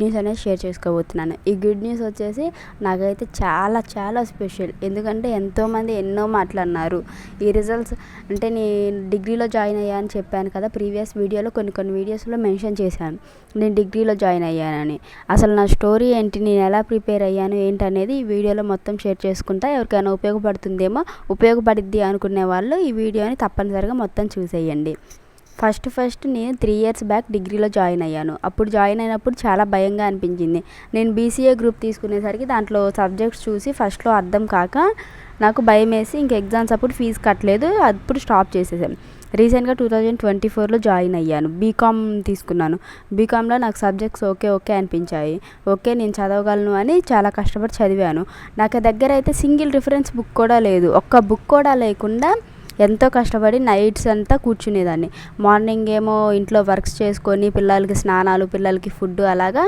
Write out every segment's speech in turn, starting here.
News అనేది share చేసుకోబోతున్నాను. ఈ గుడ్ న్యూస్ వచ్చేసి నాకైతే చాలా చాలా స్పెషల్ ఎందుకంటే ఎంతోమంది ఎన్నో మాట్లాడినారు ఈ రిజల్ట్స్ అంటే నేను డిగ్రీలో జాయిన్ అయ్యా అని చెప్పాను కదా ప్రీవియస్ వీడియోలో కొన్ని కొన్ని వీడియోస్లో మెన్షన్ చేశాను. నేను డిగ్రీలో జాయిన్ అయ్యానని. అసలు నా స్టోరీ ఏంటి? నేను ఎలా ప్రిపేర్ అయ్యాను? ఏంటి అనేది ఈ వీడియోలో మొత్తం షేర్ చేసుకుంటా. ఎవరికైనా ఉపయోగపడుతుందేమో ఉపయోగపడిద్ది అనుకునే వాళ్ళు ఈ వీడియోని తప్పనిసరిగా మొత్తం చూసేయండి. ఫస్ట్ ఫస్ట్ నేను త్రీ ఇయర్స్ బ్యాక్ డిగ్రీలో జాయిన్ అయ్యాను. అప్పుడు జాయిన్ అయినప్పుడు చాలా భయంగా అనిపించింది. నేను బీసీఏ గ్రూప్ తీసుకునేసరికి దాంట్లో సబ్జెక్ట్స్ చూసి ఫస్ట్లో అర్థం కాక నాకు భయం వేసి ఇంక ఎగ్జామ్స్ అప్పుడు ఫీజు కట్టలేదు. అప్పుడు స్టాప్ చేసేసాను రీసెంట్గా టూ థౌజండ్ ట్వంటీ ఫోర్లో జాయిన్ అయ్యాను. బీకామ్ తీసుకున్నాను. బీకామ్లో నాకు సబ్జెక్ట్స్ ఓకే ఓకే అనిపించాయి. ఓకే నేను చదవగలను అని చాలా కష్టపడి చదివాను. నాకు దగ్గర అయితే సింగిల్ రిఫరెన్స్ బుక్ కూడా లేదు. ఒక్క బుక్ కూడా లేకుండా ఎంతో కష్టపడి నైట్స్ అంతా కూర్చునేదాన్ని. మార్నింగ్ ఏమో ఇంట్లో వర్క్స్ చేసుకొని పిల్లలకి స్నానాలు పిల్లలకి ఫుడ్ అలాగా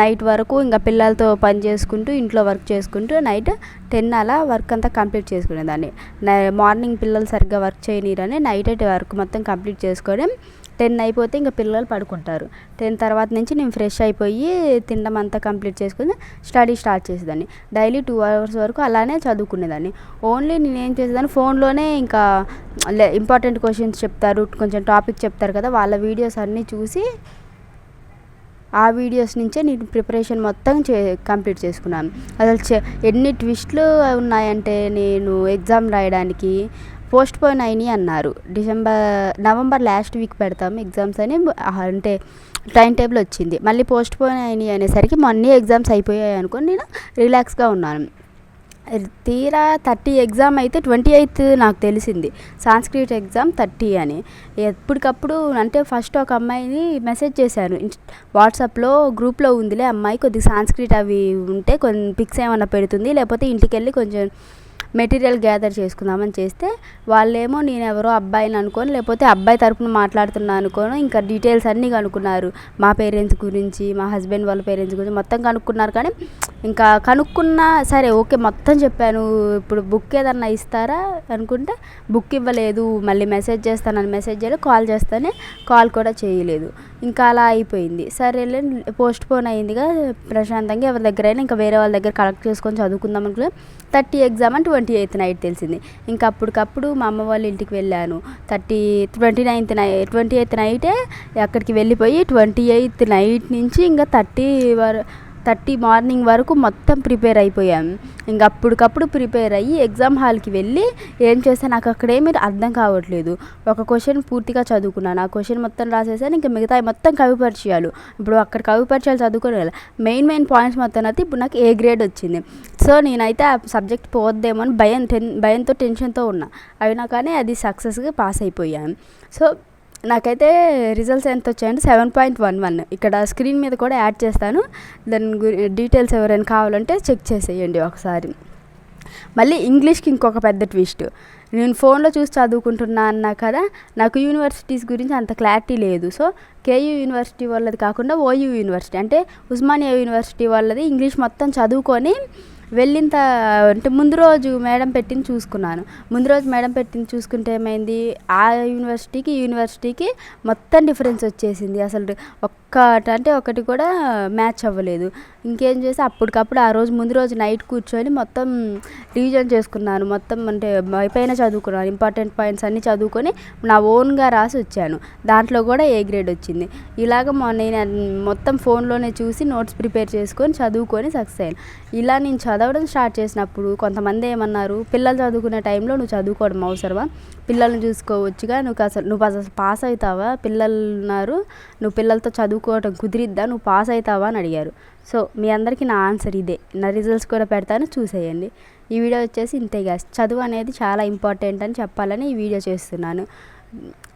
నైట్ వరకు ఇంకా పిల్లలతో పని చేసుకుంటూ ఇంట్లో వర్క్ చేసుకుంటూ నైట్ టెన్ అలా వర్క్ అంతా కంప్లీట్ చేసుకునేదాన్ని. మార్నింగ్ పిల్లలు సరిగ్గా వర్క్ చేయనీరని నైట్ వర్క్ మొత్తం కంప్లీట్ చేసుకొని టెన్ అయిపోతే ఇంకా పిల్లలు పడుకుంటారు. టెన్ తర్వాత నుంచి నేను ఫ్రెష్ అయిపోయి తినడం అంతా కంప్లీట్ చేసుకుని స్టడీ స్టార్ట్ చేసేదాన్ని. డైలీ టూ అవర్స్ వరకు అలానే చదువుకునేదాన్ని. ఓన్లీ నేను ఏం చేసేదాన్ని ఫోన్లోనే ఇంకా ఇంపార్టెంట్ క్వశ్చన్స్ చెప్తారు కొంచెం టాపిక్ చెప్తారు కదా వాళ్ళ వీడియోస్ అన్నీ చూసి ఆ వీడియోస్ నుంచే నేను ప్రిపరేషన్ మొత్తం చే కంప్లీట్ చేసుకున్నాను. అసలు ఎన్ని ట్విస్ట్లు ఉన్నాయంటే నేను ఎగ్జామ్ రాయడానికి పోస్ట్పోన్ అయినాయి అన్నారు. డిసెంబర్ నవంబర్ లాస్ట్ వీక్ పెడతాం ఎగ్జామ్స్ అని అంటే టైం టేబుల్ వచ్చింది. మళ్ళీ పోస్ట్పోన్ అయినాయి అనేసరికి మొన్న ఎగ్జామ్స్ అయిపోయాయి అనుకొని నేను రిలాక్స్గా ఉన్నాను. తీరా థర్టీ ఎగ్జామ్ అయితే ట్వంటీ ఎయిత్ నాకు తెలిసింది. సాంస్క్రిట్ ఎగ్జామ్ థర్టీ అని. ఎప్పటికప్పుడు అంటే ఫస్ట్ ఒక అమ్మాయిని మెసేజ్ చేశాను. వాట్సాప్లో గ్రూప్లో ఉందిలే అమ్మాయి కొద్దిగా సాంస్క్రిట్ అవి ఉంటే కొన్ని పిక్స్ ఏమైనా పెడుతుంది లేకపోతే ఇంటికి వెళ్ళి కొంచెం మెటీరియల్ గ్యాదర్ చేసుకుందామని చేస్తే వాళ్ళేమో నేను ఎవరో అబ్బాయిని అనుకోని లేకపోతే అబ్బాయి తరపున మాట్లాడుతున్నా అనుకోను ఇంకా డీటెయిల్స్ అన్నీ కనుక్కున్నారు. మా పేరెంట్స్ గురించి మా హస్బెండ్ వాళ్ళ పేరెంట్స్ గురించి మొత్తం కనుక్కున్నారు. కానీ ఇంకా కనుక్కున్నా సరే ఓకే మొత్తం చెప్పాను. ఇప్పుడు బుక్ ఏదన్నా ఇస్తారా అనుకుంటే బుక్ ఇవ్వలేదు. మళ్ళీ మెసేజ్ చేస్తానని మెసేజ్ చేయలేదు కాల్ చేస్తానే కాల్ కూడా చేయలేదు. ఇంకా అలా అయిపోయింది. సరేలే పోస్ట్ పోన్ అయిందిగా. ప్రశాంతంగా ఎవరి దగ్గర అయినా ఇంకా వేరే వాళ్ళ దగ్గర కలెక్ట్ చేసుకొని చదువుకుందాం అనుకున్నా. థర్టీ ఎగ్జామ్ అని ట్వంటీ ఎయిత్ నైట్ తెలిసింది. ఇంకా అప్పటికప్పుడు మా అమ్మ వాళ్ళ ఇంటికి వెళ్ళాను. థర్టీ ట్వంటీ నైన్త్ నై ట్వంటీ ఎయిత్ నైటే అక్కడికి వెళ్ళిపోయి ట్వంటీ ఎయిత్ నైట్ నుంచి ఇంకా థర్టీ వర థర్టీ మార్నింగ్ వరకు మొత్తం ప్రిపేర్ అయిపోయాను ఇంకా అప్పటికప్పుడు ప్రిపేర్ అయ్యి ఎగ్జామ్ హాల్కి వెళ్ళి ఏం చేస్తే నాకు అక్కడేమీ అర్థం కావట్లేదు. ఒక క్వశ్చన్ పూర్తిగా చదువుకున్నాను. ఆ క్వశ్చన్ మొత్తం రాసేసాను. ఇంకా మిగతా మొత్తం కవి పరిచయాలు. ఇప్పుడు అక్కడ కవి పరిచయాలు చదువుకునే మెయిన్ మెయిన్ పాయింట్స్ మొత్తం అయితే ఇప్పుడు నాకు ఏ గ్రేడ్ వచ్చింది. సో నేనైతే ఆ సబ్జెక్ట్ పోద్దేమో అని భయం టెన్ భయంతో టెన్షన్తో ఉన్నా. అయినా కానీ అది సక్సెస్గా పాస్ అయిపోయాను. సో నాకైతే రిజల్ట్స్ ఎంత వచ్చాయంటే సెవెన్ పాయింట్ వన్ వన్ ఇక్కడ స్క్రీన్ మీద కూడా యాడ్ చేస్తాను. దాని గురి డీటెయిల్స్ ఎవరైనా కావాలంటే చెక్ చేసేయండి ఒకసారి. మళ్ళీ ఇంగ్లీష్కి ఇంకొక పెద్ద ట్విస్ట్ నేను ఫోన్లో చూసి చదువుకుంటున్నా అన్నా కదా నాకు యూనివర్సిటీస్ గురించి అంత క్లారిటీ లేదు. సో కేయూ యూనివర్సిటీ వాళ్ళది కాకుండా ఓయూ యూనివర్సిటీ అంటే ఉస్మానియా యూనివర్సిటీ వాళ్ళది ఇంగ్లీష్ మొత్తం చదువుకొని వెళ్ళిన అంటే ముందు రోజు మేడం పెట్టింది చూసుకున్నాను. ముందు రోజు మేడం పెట్టింది చూసుకుంటే ఏమైంది? ఆ యూనివర్సిటీకి యూనివర్సిటీకి మొత్తం డిఫరెన్స్ వచ్చేసింది. అసలు ఒక్క అంటే ఒకటి కూడా మ్యాచ్ అవ్వలేదు. ఇంకేం చేసి అప్పటికప్పుడు ఆ రోజు ముందు రోజు నైట్ కూర్చొని మొత్తం రివిజన్ చేసుకున్నాను. మొత్తం అంటే పైన చదువుకున్నాను. ఇంపార్టెంట్ పాయింట్స్ అన్నీ చదువుకొని నా ఓన్గా రాసి వచ్చాను. దాంట్లో కూడా ఏ గ్రేడ్ వచ్చింది? ఇలాగ నేను మొత్తం ఫోన్లోనే చూసి నోట్స్ ప్రిపేర్ చేసుకొని చదువుకొని సక్సెస్ అయ్యాను. ఇలా నేను చదవడం స్టార్ట్ చేసినప్పుడు కొంతమంది ఏమన్నారు పిల్లలు చదువుకునే టైంలో నువ్వు చదువుకోవడం అవసరమా? పిల్లల్ని చూసుకోవచ్చుగా. నువ్వు అసలు నువ్వు అసలు పాస్ అవుతావా? పిల్లలు ఉన్నారు. నువ్వు పిల్లలతో చదువు చదువుకోవటం కుదిరిద్దా? నువ్వు పాస్ అవుతావా? అని అడిగారు. సో మీ అందరికీ నా ఆన్సర్ ఇదే. నా రిజల్ట్స్ కూడా పెడతాను చూసేయండి. ఈ వీడియో వచ్చేసి ఇంతే గ్యాస్ చదువు అనేది చాలా ఇంపార్టెంట్ అని చెప్పాలని ఈ వీడియో చేస్తున్నాను.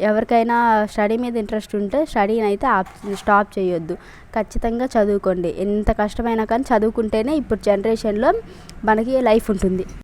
ఎవరికైనా స్టడీ మీద ఇంట్రెస్ట్ ఉంటే స్టడీని అయితే ఆప్ స్టాప్ చేయొద్దు. ఖచ్చితంగా చదువుకోండి. ఎంత కష్టమైనా కానీ చదువుకుంటేనే ఇప్పుడు జనరేషన్లో మనకి లైఫ్ ఉంటుంది.